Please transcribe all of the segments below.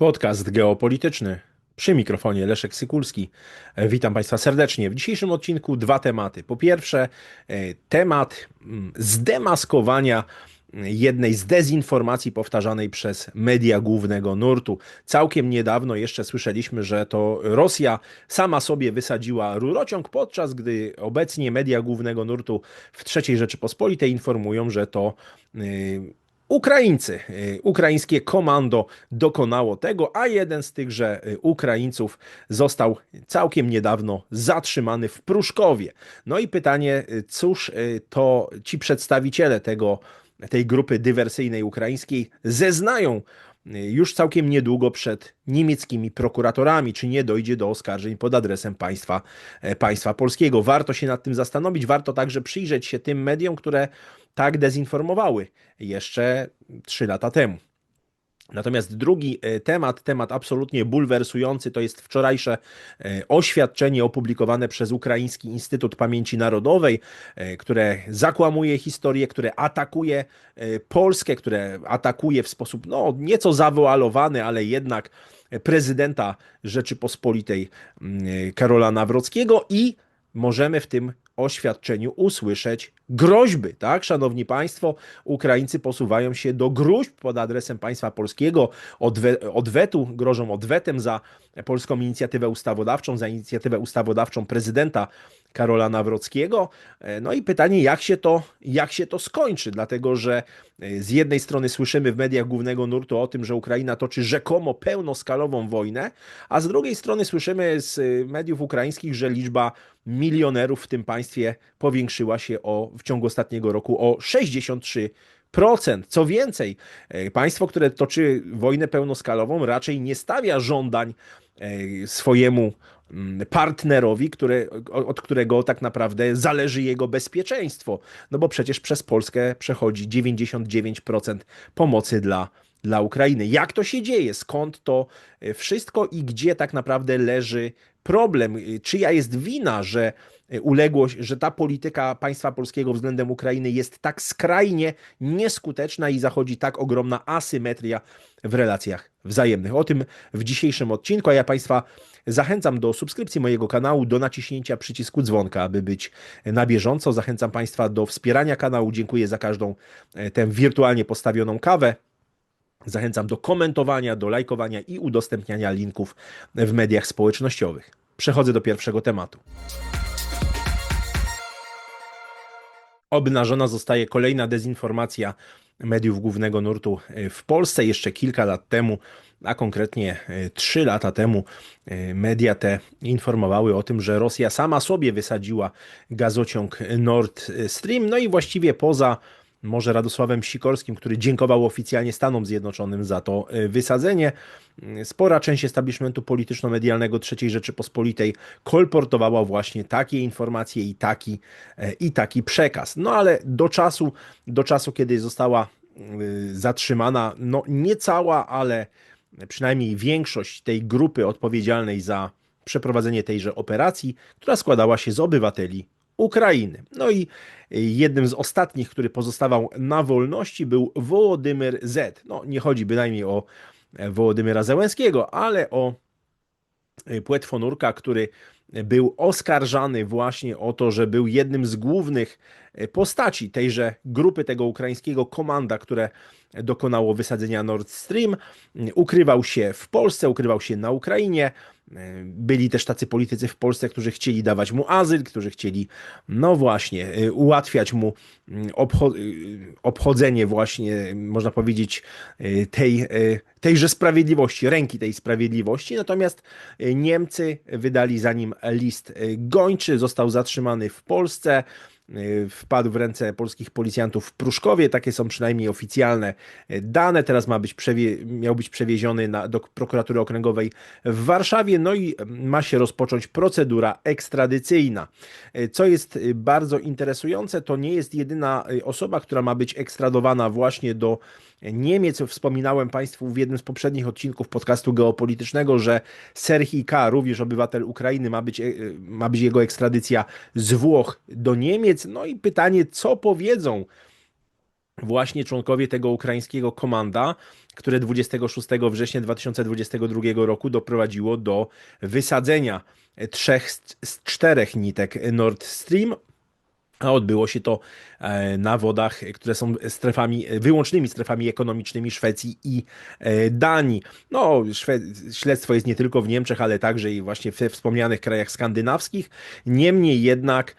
Podcast geopolityczny. Przy mikrofonie Leszek Sykulski. E, Witam Państwa serdecznie. W dzisiejszym odcinku dwa tematy. Po pierwsze, e, temat mm, zdemaskowania jednej z dezinformacji powtarzanej przez media głównego nurtu. Całkiem niedawno jeszcze słyszeliśmy, że to Rosja sama sobie wysadziła rurociąg, podczas gdy obecnie media głównego nurtu w III Rzeczypospolitej informują, że to yy, Ukraińcy, y, ukraińskie komando dokonało tego, a jeden z tychże y, Ukraińców został całkiem niedawno zatrzymany w Pruszkowie. No i pytanie, y, cóż to ci przedstawiciele tego, tej grupy dywersyjnej ukraińskiej zeznają już całkiem niedługo przed niemieckimi prokuratorami, czy nie dojdzie do oskarżeń pod adresem państwa, e, państwa polskiego. Warto się nad tym zastanowić, warto także przyjrzeć się tym mediom, które tak dezinformowały jeszcze 3 lata temu. Natomiast drugi e, temat, temat absolutnie bulwersujący, to jest wczorajsze e, oświadczenie opublikowane przez Ukraiński Instytut Pamięci Narodowej, e, które zakłamuje historię, które atakuje Polskę, które atakuje w sposób no, nieco zawoalowany, ale jednak prezydenta Rzeczypospolitej mm, Karola Nawrockiego i możemy w tym oświadczeniu usłyszeć groźby, tak? Szanowni Państwo, Ukraińcy posuwają się do gruźb pod adresem państwa polskiego, odwe odwetu, grożą odwetem za polską inicjatywę ustawodawczą, za inicjatywę ustawodawczą prezydenta Karola Nawrockiego. E, no i pytanie, jak się to, jak się to skończy, dlatego że e, z jednej strony słyszymy w mediach głównego nurtu o tym, że Ukraina toczy rzekomo pełnoskalową wojnę, a z drugiej strony słyszymy z mediów ukraińskich, że liczba milionerów w tym państwie powiększyła się o, w ciągu ostatniego roku o 63%. Co więcej, państwo, które toczy wojnę pełnoskalową, raczej nie stawia żądań swojemu Mm, partnerowi, który, od którego tak naprawdę zależy jego bezpieczeństwo. No bo przecież przez Polskę przechodzi 99% pomocy dla, dla Ukrainy. Jak to się dzieje? Skąd to e, wszystko i gdzie tak naprawdę leży problem? E, czyja jest wina, że e, uległość, że ta polityka państwa polskiego względem Ukrainy jest tak skrajnie nieskuteczna i zachodzi tak ogromna asymetria w relacjach wzajemnych. O tym w dzisiejszym odcinku, a ja Państwa Zachęcam do subskrypcji mojego kanału, do naciśnięcia przycisku dzwonka, aby być na bieżąco. Zachęcam Państwa do wspierania kanału. Dziękuję za każdą e, tę wirtualnie postawioną kawę. Zachęcam do komentowania, do lajkowania i udostępniania linków w mediach społecznościowych. Przechodzę do pierwszego tematu. Obnażona zostaje kolejna dezinformacja mediów głównego nurtu e, w Polsce. Jeszcze kilka lat temu, a konkretnie e, trzy lata temu, e, media te informowały o tym, że Rosja sama sobie wysadziła gazociąg Nord Stream. No i właściwie poza może Radosławem Sikorskim, który dziękował oficjalnie Stanom Zjednoczonym za to e, wysadzenie. Spora część establishmentu polityczno-medialnego III Rzeczypospolitej kolportowała właśnie takie informacje i taki, e, i taki przekaz. No ale do czasu, do czasu, kiedy została e, zatrzymana, no nie cała, ale przynajmniej większość tej grupy odpowiedzialnej za przeprowadzenie tejże operacji, która składała się z obywateli Ukrainy. No i jednym z ostatnich, który pozostawał na wolności, był Wołodymyr Z. No, nie chodzi bynajmniej o Wołodymyra Zełenskiego, ale o płetwonurka, który był oskarżany właśnie o to, że był jednym z głównych postaci tejże grupy, tego ukraińskiego komanda, które dokonało wysadzenia Nord Stream. Ukrywał się w Polsce, ukrywał się na Ukrainie. Byli też tacy politycy w Polsce, którzy chcieli dawać mu azyl, którzy chcieli, no właśnie, y, ułatwiać mu mm, obcho y, obchodzenie właśnie, można powiedzieć, tej, tejże sprawiedliwości, ręki tej sprawiedliwości. Natomiast Niemcy wydali za nim list gończy, został zatrzymany w Polsce. Y, wpadł w ręce polskich policjantów w Pruszkowie. Takie są przynajmniej oficjalne y, dane. Teraz ma być miał być przewieziony na, do prokuratury okręgowej w Warszawie. No i ma się rozpocząć procedura ekstradycyjna. Y, co jest bardzo interesujące, to nie jest jedyna osoba, która ma być ekstradowana właśnie do Niemiec. Wspominałem Państwu w jednym z poprzednich odcinków podcastu geopolitycznego, że Serhii K., również obywatel Ukrainy, ma być, ma być jego ekstradycja z Włoch do Niemiec. No i pytanie, co powiedzą właśnie członkowie tego ukraińskiego komanda, które 26 września 2022 roku doprowadziło do wysadzenia trzech z czterech nitek Nord Stream. A odbyło się to e, na wodach, które są strefami, wyłącznymi strefami ekonomicznymi Szwecji i e, Danii. No, śledztwo jest nie tylko w Niemczech, ale także i właśnie we wspomnianych krajach skandynawskich. Niemniej jednak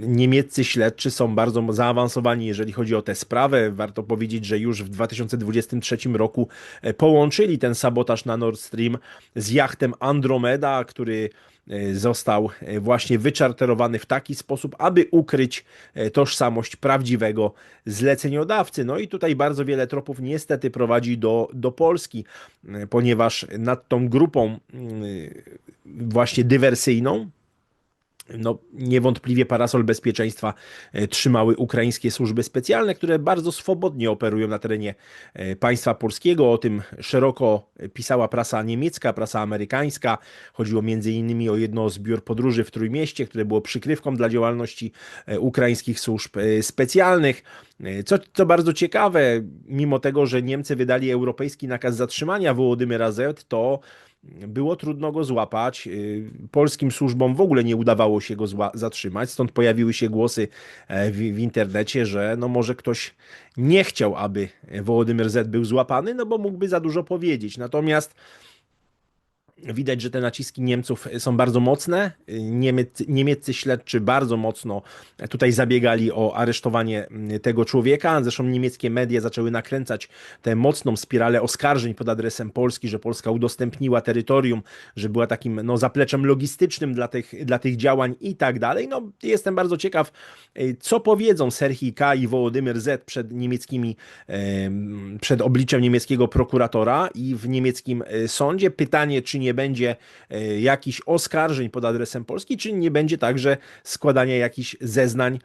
Niemieccy śledczy są bardzo zaawansowani, jeżeli chodzi o tę sprawę. Warto powiedzieć, że już w 2023 roku e, połączyli ten sabotaż na Nord Stream z jachtem Andromeda, który został e, właśnie wyczarterowany w taki sposób, aby ukryć tożsamość prawdziwego zleceniodawcy. No i tutaj bardzo wiele tropów niestety prowadzi do, do Polski, ponieważ nad tą grupą właśnie dywersyjną no, niewątpliwie parasol bezpieczeństwa e, trzymały ukraińskie służby specjalne, które bardzo swobodnie operują na terenie e, państwa polskiego. O tym szeroko pisała prasa niemiecka, prasa amerykańska. Chodziło między o jedno z biur podróży w Trójmieście, które było przykrywką dla działalności e, ukraińskich służb specjalnych. Co, co bardzo ciekawe, mimo tego, że Niemcy wydali europejski nakaz zatrzymania Wołodymyra Z, to było trudno go złapać. Y, polskim służbom w ogóle nie udawało się go zatrzymać, stąd pojawiły się głosy e, w, w, internecie, że no może ktoś nie chciał, aby Wołodymyr Z był złapany, no bo mógłby za dużo powiedzieć. Natomiast Widać, że te naciski Niemców są bardzo mocne. Niemieccy, niemieccy śledczy bardzo mocno tutaj zabiegali o aresztowanie tego człowieka. Zresztą niemieckie media zaczęły nakręcać tę mocną spiralę oskarżeń pod adresem Polski, że Polska udostępniła terytorium, że była takim no, zapleczem logistycznym dla tych, dla tych działań i tak dalej. No, jestem bardzo ciekaw, co powiedzą Serhii K. i Wołodymyr Z. przed niemieckimi, przed obliczem niemieckiego prokuratora i w niemieckim e, sądzie. Pytanie, czy nie nie będzie e, jakichś oskarżeń pod adresem Polski, czy nie będzie także składania jakichś zeznań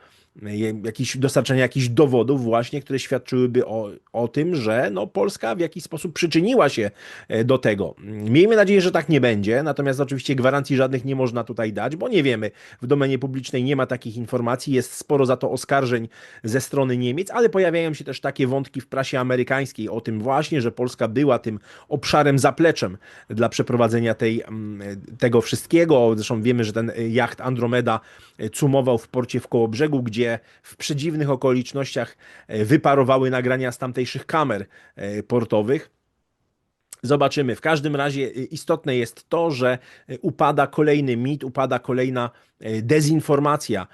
jakiś, dostarczania jakichś dowodów właśnie, które świadczyłyby o, o tym, że no, Polska w jakiś sposób przyczyniła się e, do tego. Miejmy nadzieję, że tak nie będzie, natomiast oczywiście gwarancji żadnych nie można tutaj dać, bo nie wiemy, w domenie publicznej nie ma takich informacji, jest sporo za to oskarżeń ze strony Niemiec, ale pojawiają się też takie wątki w prasie amerykańskiej o tym właśnie, że Polska była tym obszarem, zapleczem dla przeprowadzenia tej, mm, tego wszystkiego. Zresztą wiemy, że ten jacht Andromeda e, cumował w porcie w Kołobrzegu, gdzie w przedziwnych okolicznościach e, wyparowały nagrania z tamtejszych kamer e, portowych. Zobaczymy. W każdym razie e, istotne jest to, że upada kolejny mit, upada kolejna dezinformacja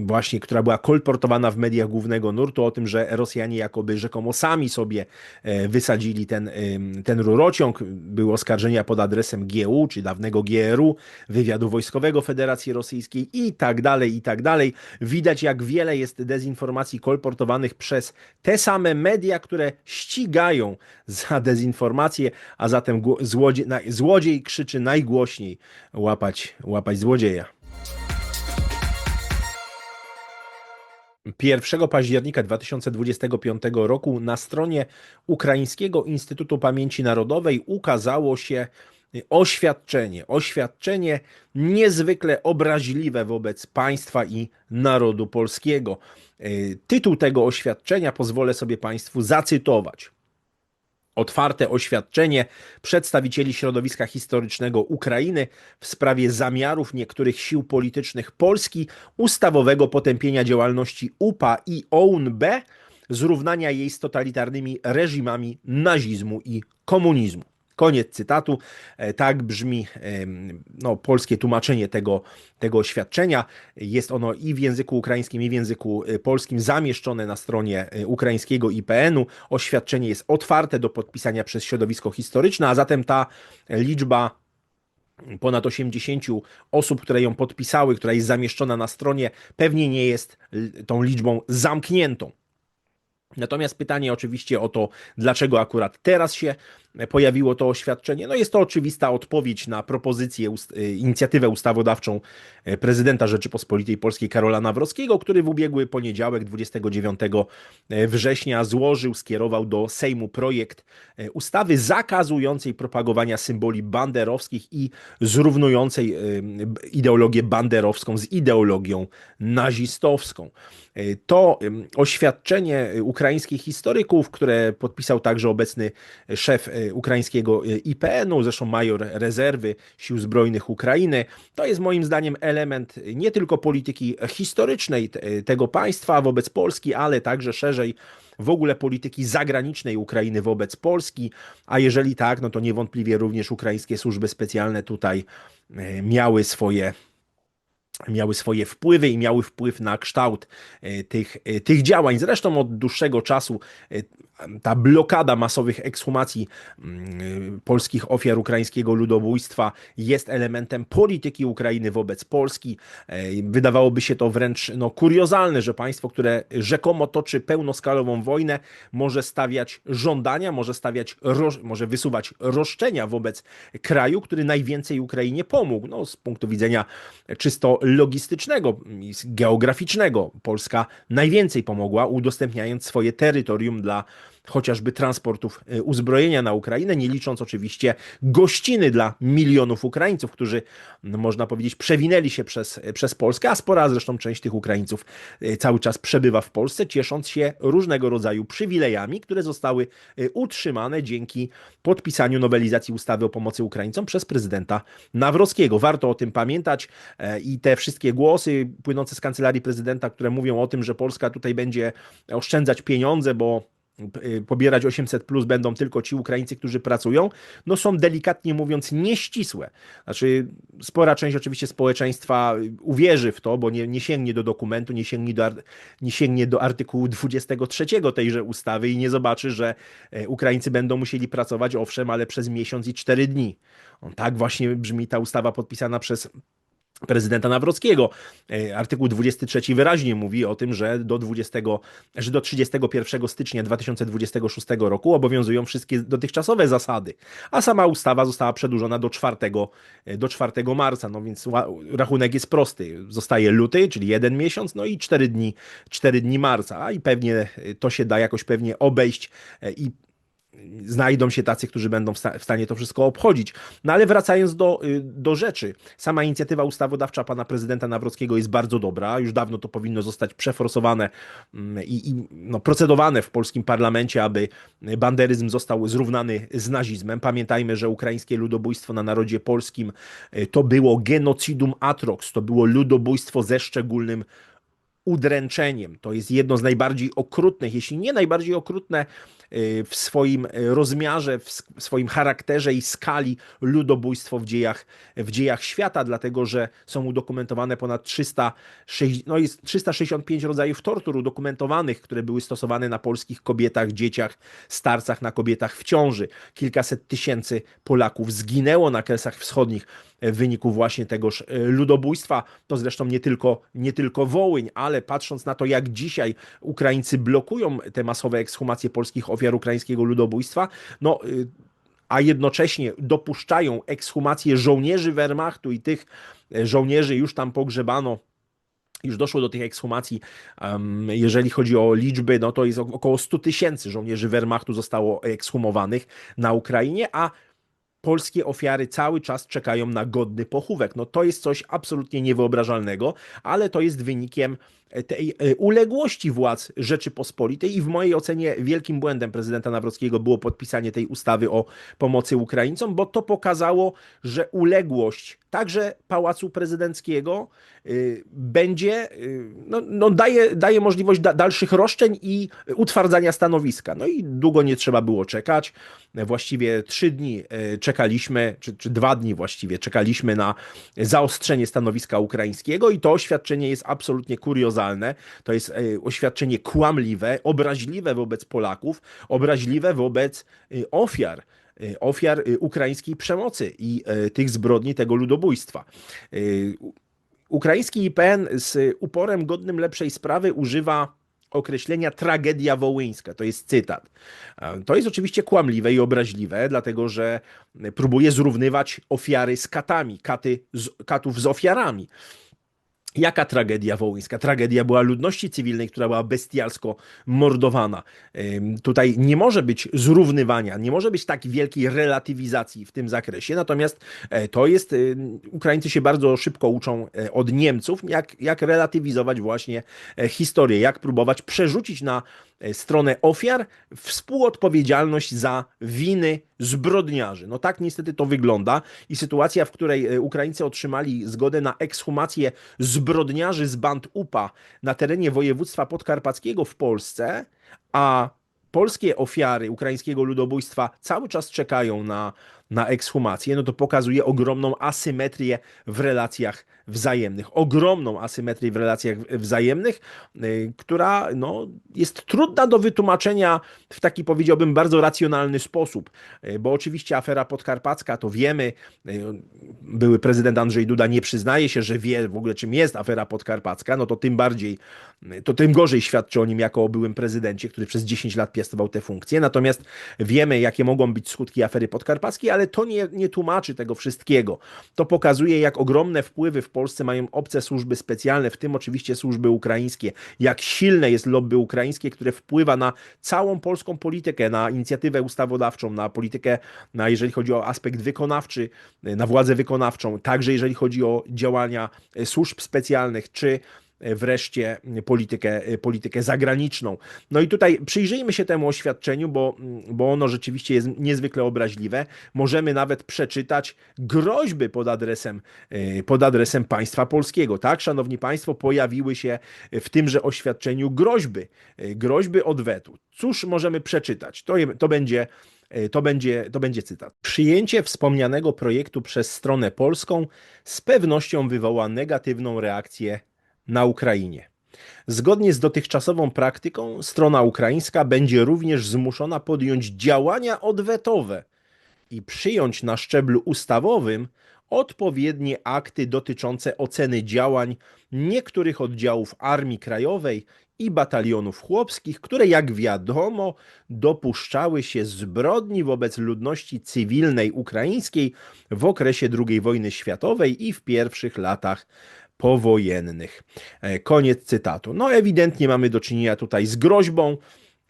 właśnie, która była kolportowana w mediach głównego nurtu o tym, że Rosjanie jakoby rzekomo sami sobie e, wysadzili ten, ten rurociąg. Były oskarżenia pod adresem GU, czy dawnego GRU, wywiadu wojskowego Federacji Rosyjskiej i tak dalej, i tak dalej. Widać, jak wiele jest dezinformacji kolportowanych przez te same media, które ścigają za dezinformację, a zatem złodziej, złodziej krzyczy najgłośniej łapać, łapać złodzieja. 1 października 2025 roku na stronie Ukraińskiego Instytutu Pamięci Narodowej ukazało się oświadczenie. Oświadczenie niezwykle obraźliwe wobec państwa i narodu polskiego. Tytuł tego oświadczenia pozwolę sobie Państwu zacytować otwarte oświadczenie przedstawicieli środowiska historycznego Ukrainy w sprawie zamiarów niektórych sił politycznych Polski ustawowego potępienia działalności UPA i OUN-B, zrównania jej z totalitarnymi reżimami nazizmu i komunizmu. Koniec cytatu. E, tak brzmi no, polskie tłumaczenie tego, tego oświadczenia. Jest ono i w języku ukraińskim, i w języku e, polskim zamieszczone na stronie e, ukraińskiego IPN-u. Oświadczenie jest otwarte do podpisania przez środowisko historyczne, a zatem ta liczba ponad 80 osób, które ją podpisały, która jest zamieszczona na stronie, pewnie nie jest tą liczbą zamkniętą. Natomiast pytanie oczywiście o to, dlaczego akurat teraz się pojawiło to oświadczenie. No jest to oczywista odpowiedź na propozycję, ust inicjatywę ustawodawczą prezydenta Rzeczypospolitej Polskiej Karola Nawrockiego, który w ubiegły poniedziałek 29 września złożył, skierował do Sejmu projekt ustawy zakazującej propagowania symboli banderowskich i zrównującej ideologię banderowską z ideologią nazistowską. To oświadczenie ukraińskich historyków, które podpisał także obecny szef ukraińskiego e, IPN-u, zresztą major rezerwy Sił Zbrojnych Ukrainy, to jest moim zdaniem element nie tylko polityki historycznej tego państwa wobec Polski, ale także szerzej w ogóle polityki zagranicznej Ukrainy wobec Polski, a jeżeli tak, no to niewątpliwie również ukraińskie służby specjalne tutaj miały swoje miały swoje wpływy i miały wpływ na kształt tych, tych działań. Zresztą od dłuższego czasu ta blokada masowych ekshumacji mm, polskich ofiar ukraińskiego ludobójstwa jest elementem polityki Ukrainy wobec Polski. Wydawałoby się to wręcz no, kuriozalne, że państwo, które rzekomo toczy pełnoskalową wojnę, może stawiać żądania, może stawiać, może wysuwać roszczenia wobec kraju, który najwięcej Ukrainie pomógł. No, z punktu widzenia czysto logistycznego i geograficznego, Polska najwięcej pomogła, udostępniając swoje terytorium dla chociażby transportów y, uzbrojenia na Ukrainę, nie licząc oczywiście gościny dla milionów Ukraińców, którzy, no, można powiedzieć, przewinęli się przez, przez Polskę, a spora zresztą część tych Ukraińców y, cały czas przebywa w Polsce, ciesząc się różnego rodzaju przywilejami, które zostały utrzymane dzięki podpisaniu nowelizacji ustawy o pomocy Ukraińcom przez prezydenta Nawrockiego. Warto o tym pamiętać e, i te wszystkie głosy płynące z kancelarii prezydenta, które mówią o tym, że Polska tutaj będzie oszczędzać pieniądze, bo pobierać 800 plus będą tylko ci Ukraińcy, którzy pracują, no są delikatnie mówiąc nieścisłe. Znaczy, spora część oczywiście społeczeństwa uwierzy w to, bo nie, nie sięgnie do dokumentu, nie sięgnie do, nie sięgnie do artykułu 23 tejże ustawy i nie zobaczy, że e, Ukraińcy będą musieli pracować, owszem, ale przez miesiąc i cztery dni. tak właśnie brzmi ta ustawa podpisana przez prezydenta Nawrockiego. E, artykuł 23 wyraźnie mówi o tym, że do, 20, że do 31 stycznia 2026 roku obowiązują wszystkie dotychczasowe zasady, a sama ustawa została przedłużona do 4, e, do 4 marca, no więc rachunek jest prosty. Zostaje luty, czyli jeden miesiąc, no i 4 dni, 4 dni marca, i pewnie to się da jakoś pewnie obejść e, i znajdą się tacy, którzy będą w stanie to wszystko obchodzić. No ale wracając do, y, do rzeczy, sama inicjatywa ustawodawcza pana prezydenta Nawrockiego jest bardzo dobra. Już dawno to powinno zostać przeforsowane mm, i, i no, procedowane w polskim parlamencie, aby banderyzm został zrównany z nazizmem. Pamiętajmy, że ukraińskie ludobójstwo na narodzie polskim y, to było genocidum atrox, to było ludobójstwo ze szczególnym udręczeniem. To jest jedno z najbardziej okrutnych, jeśli nie najbardziej okrutne Y, w swoim rozmiarze, w swoim charakterze i skali ludobójstwo w dziejach, w dziejach świata, dlatego że są udokumentowane ponad 300, no jest 365 rodzajów tortur udokumentowanych, które były stosowane na polskich kobietach, dzieciach, starcach, na kobietach w ciąży. Kilkaset tysięcy Polaków zginęło na Kresach Wschodnich w wyniku właśnie tegoż e, ludobójstwa. To zresztą nie tylko, nie tylko Wołyń, ale patrząc na to, jak dzisiaj Ukraińcy blokują te masowe ekshumacje polskich ofiar ukraińskiego ludobójstwa, no y, a jednocześnie dopuszczają ekshumację żołnierzy Wehrmachtu i tych e, żołnierzy już tam pogrzebano już doszło do tych ekshumacji, jeżeli chodzi o liczby, no to jest około 100 tysięcy żołnierzy Wehrmachtu zostało ekshumowanych na Ukrainie, a polskie ofiary cały czas czekają na godny pochówek. No to jest coś absolutnie niewyobrażalnego, ale to jest wynikiem tej e, uległości władz Rzeczypospolitej i w mojej ocenie wielkim błędem prezydenta Nawrockiego było podpisanie tej ustawy o pomocy Ukraińcom, bo to pokazało, że uległość także Pałacu Prezydenckiego y, będzie, y, no, no daje, daje możliwość da, dalszych roszczeń i utwardzania stanowiska. No i długo nie trzeba było czekać. Właściwie trzy dni y, czekaliśmy, czy, czy dwa dni właściwie czekaliśmy na zaostrzenie stanowiska ukraińskiego i to oświadczenie jest absolutnie kuriozalne. To jest oświadczenie kłamliwe, obraźliwe wobec Polaków, obraźliwe wobec ofiar ofiar y, ukraińskiej przemocy i y, tych zbrodni, tego ludobójstwa. Ukraiński IPN z uporem godnym lepszej sprawy używa określenia tragedia wołyńska. To jest cytat. To jest oczywiście kłamliwe i obraźliwe, dlatego że próbuje zrównywać ofiary z katami, katy z, katów z ofiarami. Jaka tragedia wołyńska? Tragedia była ludności cywilnej, która była bestialsko mordowana. Tutaj nie może być zrównywania, nie może być tak wielkiej relatywizacji w tym zakresie. Natomiast e, to jest, Ukraińcy się bardzo szybko uczą e, od Niemców, jak, jak relatywizować właśnie e, historię, jak próbować przerzucić na stronę ofiar współodpowiedzialność za winy zbrodniarzy. No tak niestety to wygląda i sytuacja, w której e, Ukraińcy otrzymali zgodę na ekshumację zbrodniarzy z band UPA na terenie województwa podkarpackiego w Polsce, a polskie ofiary ukraińskiego ludobójstwa cały czas czekają na, na ekshumację, no to pokazuje ogromną asymetrię w relacjach wzajemnych. Ogromną asymetrię w relacjach wzajemnych, y, która no, jest trudna do wytłumaczenia w taki powiedziałbym bardzo racjonalny sposób, Y, bo oczywiście afera podkarpacka to wiemy, y, były prezydent Andrzej Duda nie przyznaje się, że wie w ogóle czym jest afera podkarpacka, no to tym bardziej, to tym gorzej świadczy o nim jako o byłym prezydencie, który przez 10 lat piastował tę funkcję. Natomiast wiemy, jakie mogą być skutki afery podkarpackiej, ale to nie, nie tłumaczy tego wszystkiego. To pokazuje, jak ogromne wpływy w Polsce mają obce służby specjalne, w tym oczywiście służby ukraińskie, jak silne jest lobby ukraińskie, które wpływa na całą polską politykę, na inicjatywę ustawodawczą, na politykę, na jeżeli chodzi o aspekt wykonawczy, na władzę wykonawczą, także jeżeli chodzi o działania służb specjalnych, czy wreszcie politykę, e, politykę zagraniczną. No i tutaj przyjrzyjmy się temu oświadczeniu, bo, bo ono rzeczywiście jest niezwykle obraźliwe. Możemy nawet przeczytać groźby pod adresem, e, pod adresem państwa polskiego. Tak, szanowni państwo, pojawiły się w tymże oświadczeniu groźby, e, groźby odwetu. Cóż możemy przeczytać? To, to będzie E, To będzie, to będzie cytat. Przyjęcie wspomnianego projektu przez stronę polską z pewnością wywoła negatywną reakcję na Ukrainie. Zgodnie z dotychczasową praktyką, strona ukraińska będzie również zmuszona podjąć działania odwetowe i przyjąć na szczeblu ustawowym odpowiednie akty dotyczące oceny działań niektórych oddziałów Armii Krajowej i batalionów chłopskich, które, jak wiadomo, dopuszczały się zbrodni wobec ludności cywilnej ukraińskiej w okresie II wojny światowej i w pierwszych latach powojennych. E, Koniec cytatu. No, ewidentnie mamy do czynienia tutaj z groźbą.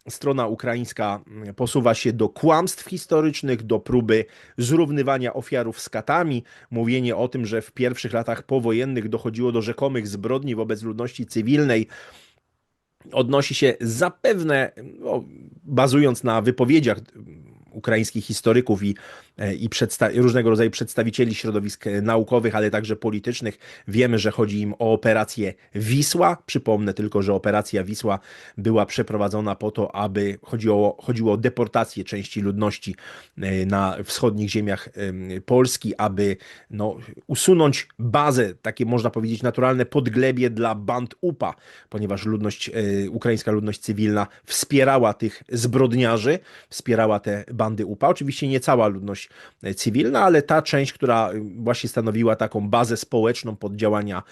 Strona ukraińska mm, posuwa się do kłamstw historycznych, do próby zrównywania ofiarów z katami, mówienie o tym, że w pierwszych latach powojennych dochodziło do rzekomych zbrodni wobec ludności cywilnej, odnosi się zapewne, no, bazując na wypowiedziach ukraińskich historyków i, i przedsta- różnego rodzaju przedstawicieli środowisk e, naukowych, ale także politycznych. Wiemy, że chodzi im o operację Wisła. Przypomnę tylko, że operacja Wisła była przeprowadzona po to, aby chodziło, chodziło o deportację części ludności e, na wschodnich ziemiach em, Polski, aby no, usunąć bazę, takie można powiedzieć naturalne podglebie dla band UPA, ponieważ ludność, e, ukraińska ludność cywilna wspierała tych zbrodniarzy, wspierała te bandy UPA. Oczywiście nie cała ludność e, cywilna, ale ta część, która e, właśnie stanowiła taką bazę społeczną pod działania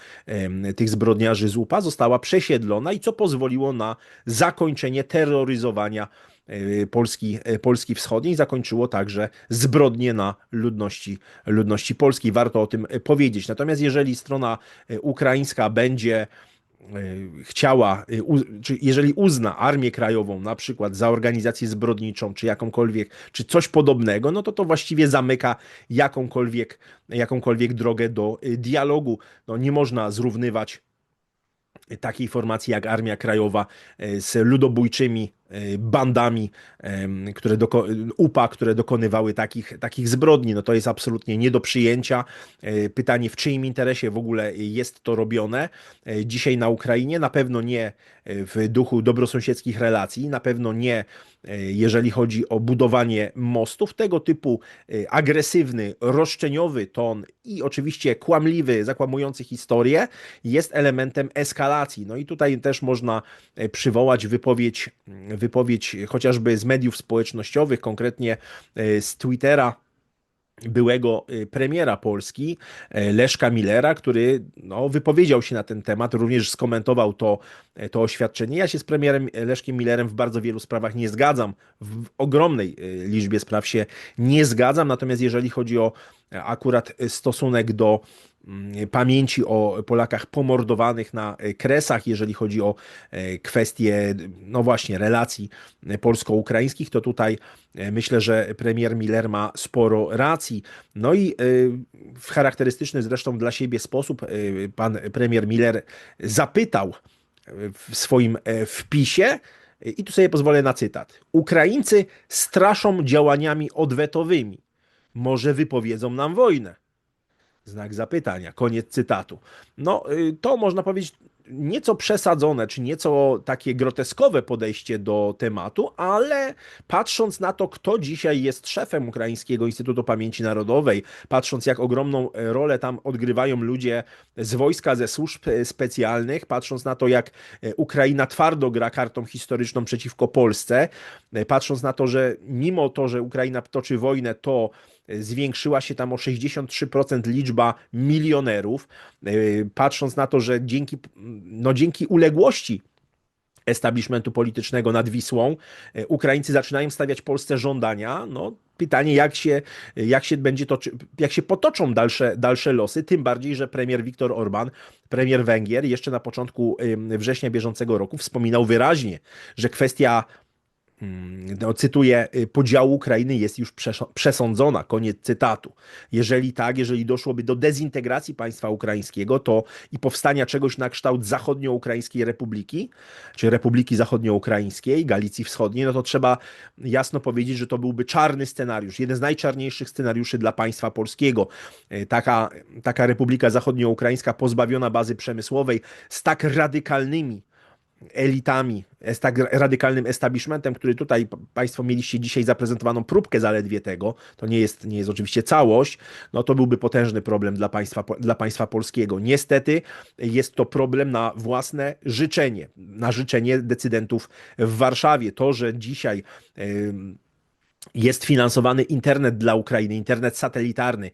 tych zbrodniarzy z UPA, została przesiedlona i co pozwoliło na zakończenie terroryzowania e, Polski, Polski Wschodniej zakończyło także zbrodnie na ludności, ludności polskiej. Warto o tym powiedzieć. Natomiast jeżeli strona ukraińska będzie chciała, e, czy jeżeli uzna Armię Krajową na przykład za organizację zbrodniczą, czy jakąkolwiek, czy coś podobnego, no to to właściwie zamyka jakąkolwiek, jakąkolwiek drogę do e, dialogu. No nie można zrównywać takiej formacji jak Armia Krajowa e, z ludobójczymi e, bandami, em, które doko- UPA, które dokonywały takich, takich zbrodni. No to jest absolutnie nie do przyjęcia. E, Pytanie, w czyim interesie w ogóle jest to robione e, dzisiaj na Ukrainie? Na pewno nie e, w duchu dobrosąsiedzkich relacji, na pewno nie e, jeżeli chodzi o budowanie mostów. Tego typu e, agresywny, roszczeniowy ton i oczywiście kłamliwy, zakłamujący historię jest elementem eskalacji. No i tutaj też można e, przywołać wypowiedź, wypowiedź chociażby z mediów społecznościowych, konkretnie e, z Twittera byłego y, premiera Polski, e, Leszka Millera, który no, wypowiedział się na ten temat, również skomentował to, e, to oświadczenie. Ja się z premierem Leszkiem Millerem w bardzo wielu sprawach nie zgadzam. W ogromnej y, liczbie spraw się nie zgadzam, natomiast jeżeli chodzi o akurat stosunek do pamięci o Polakach pomordowanych na Kresach, jeżeli chodzi o kwestie, no właśnie, relacji polsko-ukraińskich, to tutaj myślę, że premier Miller ma sporo racji. No i w charakterystyczny zresztą dla siebie sposób pan premier Miller zapytał w swoim wpisie, i tu sobie pozwolę na cytat. Ukraińcy straszą działaniami odwetowymi. Może wypowiedzą nam wojnę. Znak zapytania, koniec cytatu. No, y, to można powiedzieć nieco przesadzone, czy nieco takie groteskowe podejście do tematu, ale patrząc na to, kto dzisiaj jest szefem Ukraińskiego Instytutu Pamięci Narodowej, patrząc jak ogromną rolę tam odgrywają ludzie z wojska, ze służb specjalnych, patrząc na to, jak Ukraina twardo gra kartą historyczną przeciwko Polsce, patrząc na to, że mimo to, że Ukraina toczy wojnę, to zwiększyła się tam o 63% liczba milionerów, e, patrząc na to, że dzięki, no dzięki uległości establishmentu politycznego nad Wisłą, e, Ukraińcy zaczynają stawiać Polsce żądania, no pytanie, jak się, jak się będzie toczy, jak się potoczą dalsze, dalsze losy, tym bardziej, że premier Viktor Orban, premier Węgier, jeszcze na początku września bieżącego roku wspominał wyraźnie, że kwestia no, cytuję, y, podziału Ukrainy jest już przesądzona. Koniec cytatu. Jeżeli tak, jeżeli doszłoby do dezintegracji państwa ukraińskiego, to i powstania czegoś na kształt zachodnioukraińskiej republiki, czy Republiki Zachodnioukraińskiej, Galicji Wschodniej, no to trzeba jasno powiedzieć, że to byłby czarny scenariusz, jeden z najczarniejszych scenariuszy dla państwa polskiego. Y, taka, taka Republika Zachodnioukraińska pozbawiona bazy przemysłowej z tak radykalnymi elitami, tak radykalnym establishmentem, który tutaj Państwo mieliście dzisiaj zaprezentowaną próbkę zaledwie tego, to nie jest, nie jest oczywiście całość, no to byłby potężny problem dla państwa, dla państwa polskiego. Niestety jest to problem na własne życzenie, na życzenie decydentów w Warszawie. To, że dzisiaj. Yy, jest finansowany internet dla Ukrainy, internet satelitarny,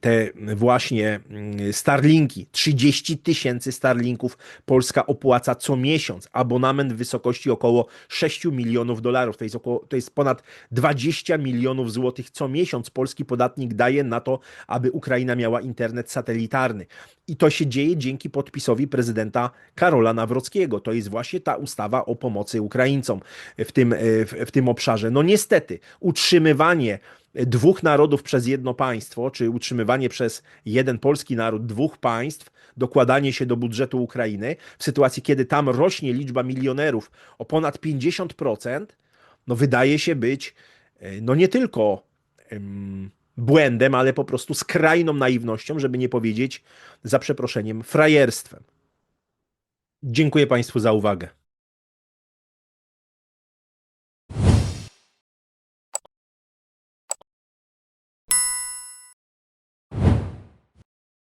te właśnie y, Starlinki, 30 tysięcy Starlinków Polska opłaca co miesiąc, abonament w wysokości około 6 milionów dolarów, to jest, około, to jest ponad 20 milionów złotych co miesiąc polski podatnik daje na to, aby Ukraina miała internet satelitarny. I to się dzieje dzięki podpisowi prezydenta Karola Nawrockiego. To jest właśnie ta ustawa o pomocy Ukraińcom w tym, w, w tym obszarze. No niestety, utrzymywanie dwóch narodów przez jedno państwo, czy utrzymywanie przez jeden polski naród dwóch państw, dokładanie się do budżetu Ukrainy, w sytuacji, kiedy tam rośnie liczba milionerów o ponad 50%, no wydaje się być no nie tylko błędem, ale po prostu skrajną naiwnością, żeby nie powiedzieć za przeproszeniem frajerstwem. Dziękuję Państwu za uwagę.